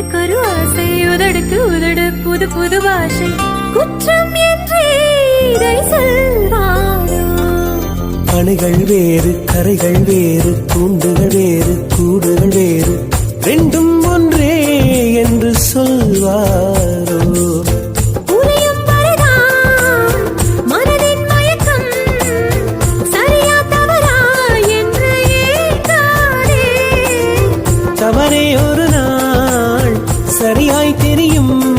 எனக்கு ஒரு ஆசை உதடுக்கு உதடு புது புது பாஷை. குற்றம் அணைகள் வேறு கரைகள் வேறு கூண்டுகள் வேறு கூடுகள் வேறு. ரெண்டும் ஒன்றே என்று சொல்வாரோ? தவறே ஒரு சரியாய் தெரியும்.